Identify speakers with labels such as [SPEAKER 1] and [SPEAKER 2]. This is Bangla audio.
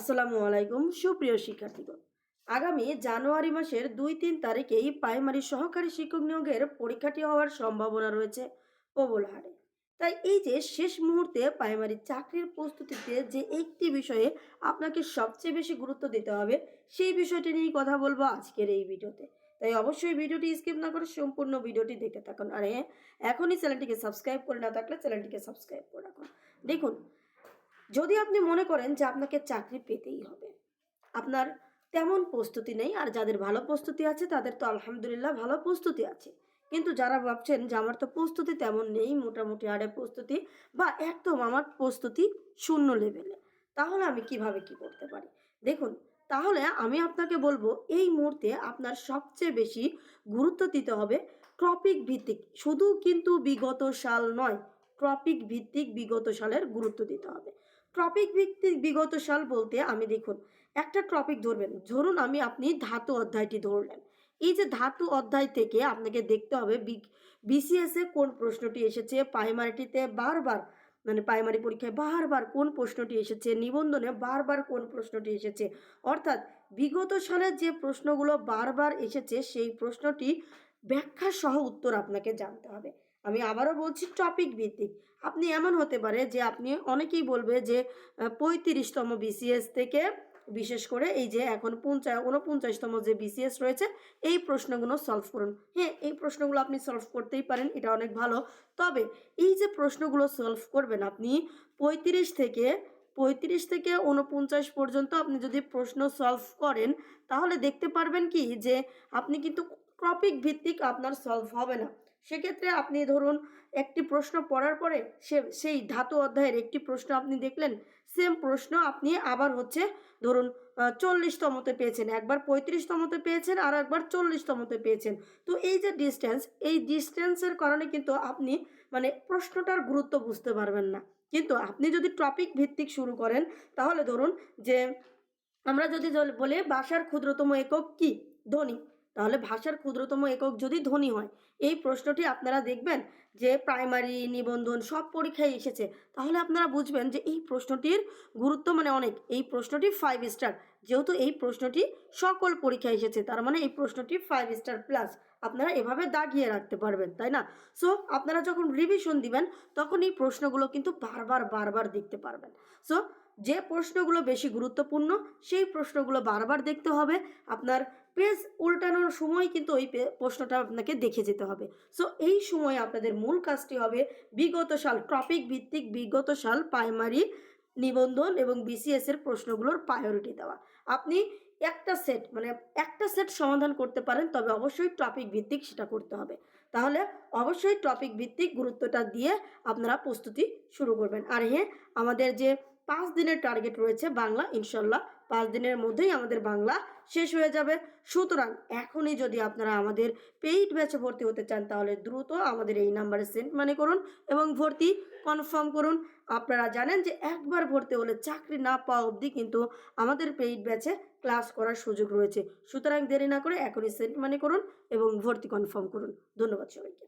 [SPEAKER 1] আসসালামু আলাইকুম, সুপ্রিয় শিক্ষার্থীগণ। আগামী জানুয়ারি মাসের দুই তিন তারিখেই প্রাইমারি সহকারী শিক্ষক নিয়োগের পরীক্ষাটি হওয়ার সম্ভাবনা রয়েছে প্রবল হারে। তাই এই যে শেষ মুহূর্তে প্রাইমারি চাকরির প্রস্তুতিতে যে একটি বিষয়ে আপনাকে সবচেয়ে বেশি গুরুত্ব দিতে হবে, সেই বিষয়টি নিয়েই কথা বলব আজকের এই ভিডিওতে। তাই অবশ্যই ভিডিওটি স্কিপ না করে সম্পূর্ণ ভিডিওটি দেখতে থাকুন। আর হ্যাঁ এখনই চ্যানেলটিকে সাবস্ক্রাইব করে না থাকলে চ্যানেলটিকে সাবস্ক্রাইব করে রাখুন। দেখুন যদি আপনি মনে করেন যে আপনাকে চাকরি পেতেই হবে, আপনার তেমন প্রস্তুতি নেই, আর যাদের ভালো প্রস্তুতি আছে তাদের তো আলহামদুলিল্লাহ ভালো প্রস্তুতি আছে। কিন্তু যারা ভাবছেন যে আমার তো প্রস্তুতি তেমন নেই, মোটামুটি আরে প্রস্তুতি বা একদম আমার প্রস্তুতি শূন্য লেভেলে তাহলে আমি কীভাবে কি করতে পারি? দেখুন, তাহলে আমি আপনাকে বলব এই মুহূর্তে আপনার সবচেয়ে বেশি গুরুত্ব দিতে হবে টপিক ভিত্তিক, শুধু কিন্তু বিগত সাল নয় টপিক ভিত্তিক বিগত সালের গুরুত্ব দিতে হবে। টপিক ভিত্তিক বিগত সাল বলতে আমি দেখুন, একটা টপিক ধরবেন। ধরুন আমি আপনি ধাতু অধ্যায়টি ধরলেন। এই যে ধাতু অধ্যায় থেকে আপনাকে দেখতে হবে বিসিএস কোন প্রশ্নটি এসেছে প্রাইমারিটিতে বারবার মানে প্রাইমারি পরীক্ষায় বারবার কোন প্রশ্নটি এসেছে, নিবন্ধনে বারবার কোন প্রশ্নটি এসেছে, অর্থাৎ বিগত সালের যে প্রশ্নগুলো বারবার এসেছে, সেই প্রশ্নটি ব্যাখ্যা সহ উত্তর আপনাকে জানতে হবে। আমি আবারও বলছি টপিক ভিত্তিক। আপনি এমন হতে পারে যে আপনি অনেকেই বলবে যে পঁয়ত্রিশতম বিসিএস থেকে বিশেষ করে এই যে এখন পঞ্চাশ উনপঞ্চাশতম যে বিসিএস রয়েছে, এই প্রশ্নগুলো সলভ করুন। হ্যাঁ এই প্রশ্নগুলো আপনি সলভ করতেই পারেন, এটা অনেক ভালো। তবে এই যে প্রশ্নগুলো সলভ করবেন আপনি, পঁয়ত্রিশ থেকে পঁয়ত্রিশ থেকে উনপঞ্চাশ পর্যন্ত আপনি যদি প্রশ্ন সলভ করেন, তাহলে দেখতে পারবেন কি যে, আপনি কিন্তু টপিক ভিত্তিক আপনার সলভ হবে না। সেক্ষেত্রে আপনি ধরুন একটি প্রশ্ন পড়ার পরে সে, সেই ধাতু অধ্যায়ের একটি প্রশ্ন আপনি দেখলেন সেম প্রশ্ন আপনি আবার হচ্ছে ধরুন চল্লিশতমতে পেয়েছেন, একবার পঁয়ত্রিশতমতে পেয়েছেন আর একবার চল্লিশতমতে পেয়েছেন। তো এই যে ডিস্টেন্স এই ডিস্টেন্সের কারণে কিন্তু আপনি মানে প্রশ্নটার গুরুত্ব বুঝতে পারবেন না। কিন্তু আপনি যদি টপিক ভিত্তিক শুরু করেন, তাহলে ধরুন যে, আমরা যদি বলি বাসার ক্ষুদ্রতম একক কি? ধ্বনি তাহলে ভাষার ক্ষুদ্রতম একক যদি ধ্বনি হয়, এই প্রশ্নটি আপনারা দেখবেন যে প্রাইমারি নিবন্ধন সব পরীক্ষায় এসেছে। তাহলে আপনারা বুঝবেন যে এই প্রশ্নটির গুরুত্ব মানে অনেক। এই প্রশ্নটি ফাইভ স্টার যেহেতু এই প্রশ্নটি সকল পরীক্ষায় এসেছে, তার মানে এই প্রশ্নটি ফাইভ স্টার প্লাস আপনারা এভাবে দাগিয়ে রাখতে পারবেন, তাই না? সো আপনারা যখন রিভিশন দিবেন, তখন এই প্রশ্নগুলো কিন্তু বারবার বারবার দেখতে পারবেন। সো যে প্রশ্নগুলো বেশি গুরুত্বপূর্ণ, সেই প্রশ্নগুলো বারবার দেখতে হবে। আপনার পেজ উল্টানোর সময় কিন্তু ওই প্রশ্নটা আপনাকে দেখে যেতে হবে। সো এই সময় আপনাদের মূল কাজটি হবে বিগত সাল টপিক ভিত্তিক বিগত সাল প্রাইমারি নিবন্ধন এবং বিসিএস এর প্রশ্নগুলোর প্রায়োরিটি দেওয়া। আপনি একটা সেট মানে একটা সেট সমাধান করতে পারেন, তবে অবশ্যই টপিক ভিত্তিক সেটা করতে হবে। তাহলে অবশ্যই টপিক ভিত্তিক গুরুত্বটা দিয়ে আপনারা প্রস্তুতি শুরু করবেন। আর হ্যাঁ আমাদের যে পাঁচ দিনের টার্গেট রয়েছে বাংলা, ইনশাল্লাহ পাঁচ দিনের মধ্যেই আমাদের বাংলা শেষ হয়ে যাবে। সুতরাং এখনই যদি আপনারা আমাদের পেইড ব্যাচে ভর্তি হতে চান, তাহলে দ্রুত আমাদের এই নাম্বারে সেন্ড মানি করুন এবং ভর্তি কনফার্ম করুন। আপনারা জানেন যে একবার ভর্তি হলে চাকরি না পাওয়া অবধি কিন্তু আমাদের পেইড ব্যাচে ক্লাস করার সুযোগ রয়েছে। সুতরাং দেরি না করে এখনই সেন্ড মানি করুন এবং ভর্তি কনফার্ম করুন। ধন্যবাদ সবাইকে।